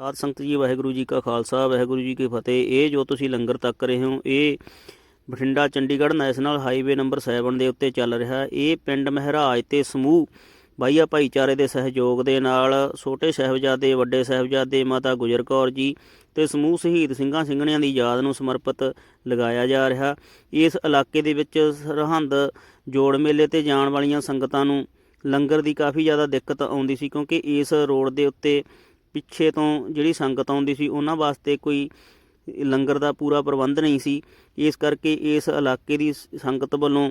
ਸਾਧ ਸੰਗਤ ਜੀ, ਵਾਹਿਗੁਰੂ ਜੀ ਕਾ ਖਾਲਸਾ, ਵਾਹਿਗੁਰੂ ਜੀ ਕੀ ਫਤਿਹ। ਇਹ ਜੋ ਤੁਸੀਂ ਲੰਗਰ ਤੱਕ ਰਹੇ ਹੋ, ਇਹ Bathinda Chandigarh national highway number 7 ਦੇ ਉੱਤੇ ਚੱਲ ਰਿਹਾ। ਇਹ ਪਿੰਡ ਮਹਿਰਾਜ ਤੇ ਸਮੂਹ ਬਾਈਆ ਭਾਈਚਾਰੇ ਦੇ ਸਹਿਯੋਗ ਦੇ ਨਾਲ ਛੋਟੇ ਸਾਹਿਬਜ਼ਾਦੇ, ਵੱਡੇ ਸਾਹਿਬਜ਼ਾਦੇ ਮਾਤਾ ਗੁਜਰ ਕੌਰ ਜੀ ਤੇ ਸਮੂਹ ਸ਼ਹੀਦ ਸਿੰਘਾਂ ਸਿੰਘਣਿਆਂ ਦੀ ਯਾਦ ਨੂੰ ਸਮਰਪਿਤ ਲਗਾਇਆ ਜਾ ਰਿਹਾ। ਇਸ ਇਲਾਕੇ ਦੇ ਵਿੱਚ ਸਰਹੰਦ, ਜੋੜ ਮੇਲੇ ਤੇ ਜਾਣ ਵਾਲੀਆਂ ਸੰਗਤਾਂ ਨੂੰ ਲੰਗਰ ਦੀ ਕਾਫੀ ਜ਼ਿਆਦਾ ਦਿੱਕਤ ਆਉਂਦੀ ਸੀ ਕਿਉਂਕਿ ਇਸ ਰੋਡ ਦੇ ਉੱਤੇ ਪਿੱਛੇ ਤੋਂ ਜਿਹੜੀ ਸੰਗਤ ਆਉਂਦੀ ਸੀ, ਉਹਨਾਂ ਵਾਸਤੇ ਕੋਈ ਲੰਗਰ ਦਾ ਪੂਰਾ ਪ੍ਰਬੰਧ ਨਹੀਂ ਸੀ। ਇਸ ਕਰਕੇ ਇਸ ਇਲਾਕੇ ਦੀ ਸੰਗਤ ਵੱਲੋਂ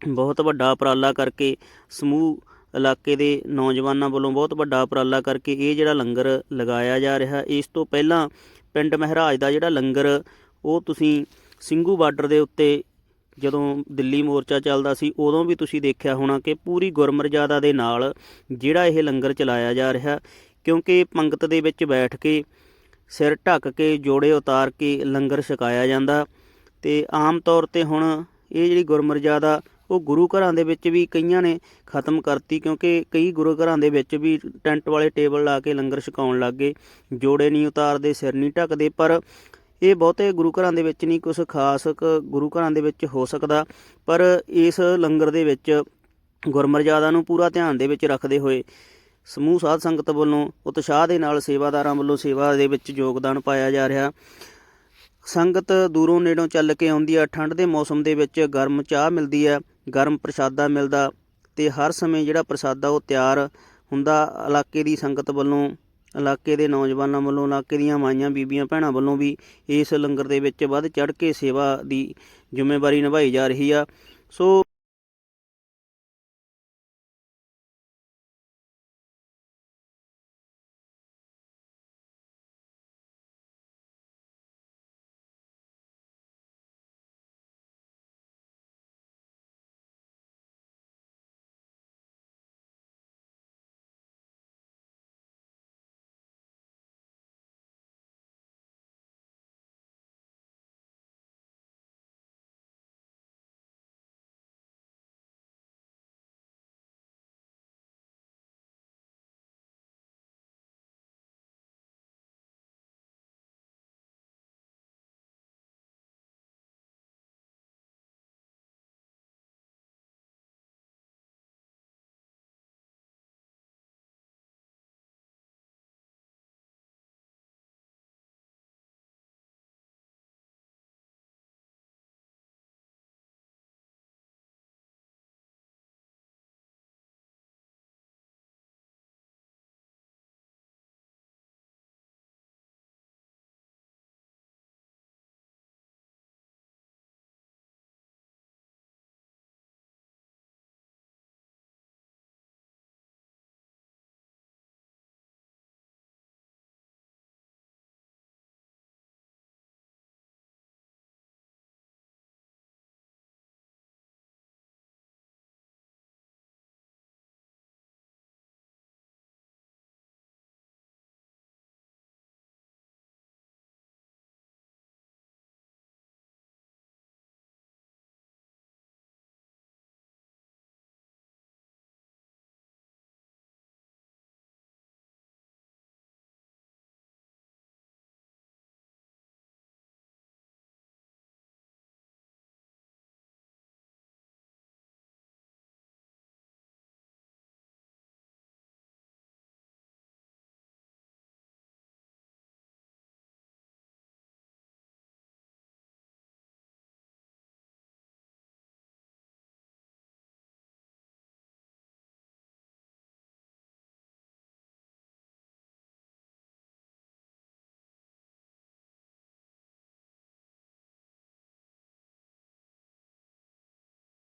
ਬਹੁਤ ਵੱਡਾ ਉਪਰਾਲਾ ਕਰਕੇ, ਸਮੂਹ ਇਲਾਕੇ ਦੇ ਨੌਜਵਾਨਾਂ ਵੱਲੋਂ ਬਹੁਤ ਵੱਡਾ ਉਪਰਾਲਾ ਕਰਕੇ ਇਹ ਜਿਹੜਾ ਲੰਗਰ ਲਗਾਇਆ ਜਾ ਰਿਹਾ, ਇਸ ਤੋਂ ਪਹਿਲਾਂ ਪਿੰਡ ਮਹਿਰਾਜ ਦਾ ਜਿਹੜਾ ਲੰਗਰ, ਉਹ ਤੁਸੀਂ ਸਿੰਘੂ ਬਾਰਡਰ ਦੇ ਉੱਤੇ ਜਦੋਂ ਦਿੱਲੀ ਮੋਰਚਾ ਚੱਲਦਾ ਸੀ, ਉਦੋਂ ਵੀ ਤੁਸੀਂ ਦੇਖਿਆ ਹੋਣਾ ਕਿ ਪੂਰੀ ਗੁਰਮਰਜ਼ਾਦਾ ਦੇ ਨਾਲ ਜਿਹੜਾ ਇਹ ਲੰਗਰ ਚਲਾਇਆ ਜਾ ਰਿਹਾ। ਕਿਉਂਕਿ ਪੰਗਤ ਦੇ ਵਿੱਚ ਬੈਠ ਕੇ ਸਿਰ ਢੱਕ ਕੇ ਜੋੜੇ ਉਤਾਰ ਕੇ ਲੰਗਰ ਛਕਾਇਆ ਜਾਂਦਾ ਤੇ ਆਮ ਤੌਰ ਤੇ ਹੁਣ ਇਹ ਜਿਹੜੀ ਗੁਰਮਰਜ਼ਾਦਾ, ਉਹ ਗੁਰੂ ਘਰਾਂ ਦੇ ਵਿੱਚ ਵੀ ਕਈਆਂ ਨੇ ਖਤਮ ਕਰਤੀ ਕਿਉਂਕਿ ਕਈ ਗੁਰੂ ਘਰਾਂ ਦੇ ਵਿੱਚ ਵੀ ਟੈਂਟ ਵਾਲੇ ਟੇਬਲ ਲਾ ਕੇ ਲੰਗਰ ਛਕਾਉਣ ਲੱਗ ਗਏ, ਜੋੜੇ ਨਹੀਂ ਉਤਾਰਦੇ, ਸਿਰ ਨਹੀਂ ਢੱਕਦੇ, ਪਰ ਇਹ ਬਹੁਤੇ ਗੁਰੂ ਘਰਾਂ ਦੇ ਵਿੱਚ ਨਹੀਂ ਕੁਝ ਖਾਸ ਕ ਗੁਰੂ ਘਰਾਂ ਦੇ ਵਿੱਚ ਹੋ ਸਕਦਾ, ਪਰ ਇਸ ਲੰਗਰ ਦੇ ਵਿੱਚ ਗੁਰਮਰਜ਼ਾਦਾ ਨੂੰ ਪੂਰਾ ਧਿਆਨ ਦੇ ਵਿੱਚ ਰੱਖਦੇ ਹੋਏ ਸਮੂਹ ਸਾਧ ਸੰਗਤ ਵੱਲੋਂ ਉਤਸ਼ਾਹ ਦੇ ਨਾਲ ਸੇਵਾਦਾਰਾਂ ਵੱਲੋਂ ਸੇਵਾ ਦੇ ਵਿੱਚ ਯੋਗਦਾਨ ਪਾਇਆ ਜਾ ਰਿਹਾ। ਸੰਗਤ ਦੂਰੋਂ ਨੇੜੋਂ ਚੱਲ ਕੇ ਆਉਂਦੀ ਆ। ਠੰਡ ਦੇ ਮੌਸਮ ਦੇ ਵਿੱਚ ਗਰਮ ਚਾਹ ਮਿਲਦੀ ਹੈ ਗਰਮ ਪ੍ਰਸ਼ਾਦਾ ਮਿਲਦਾ ਤੇ ਹਰ ਸਮੇਂ ਜਿਹੜਾ ਪ੍ਰਸ਼ਾਦਾ ਉਹ ਤਿਆਰ ਹੁੰਦਾ। ਇਲਾਕੇ ਦੀ ਸੰਗਤ ਵੱਲੋਂ, ਇਲਾਕੇ ਦੇ ਨੌਜਵਾਨਾਂ ਵੱਲੋਂ, ਇਲਾਕੇ ਦੀਆਂ ਮਾਈਆਂ, ਬੀਬੀਆਂ, ਭੈਣਾਂ ਵੱਲੋਂ ਵੀ ਇਸ ਲੰਗਰ ਦੇ ਵਿੱਚ ਵੱਧ ਚੜ ਕੇ ਸੇਵਾ ਦੀ ਜ਼ਿੰਮੇਵਾਰੀ ਨਿਭਾਈ ਜਾ ਰਹੀ ਆ। ਸੋ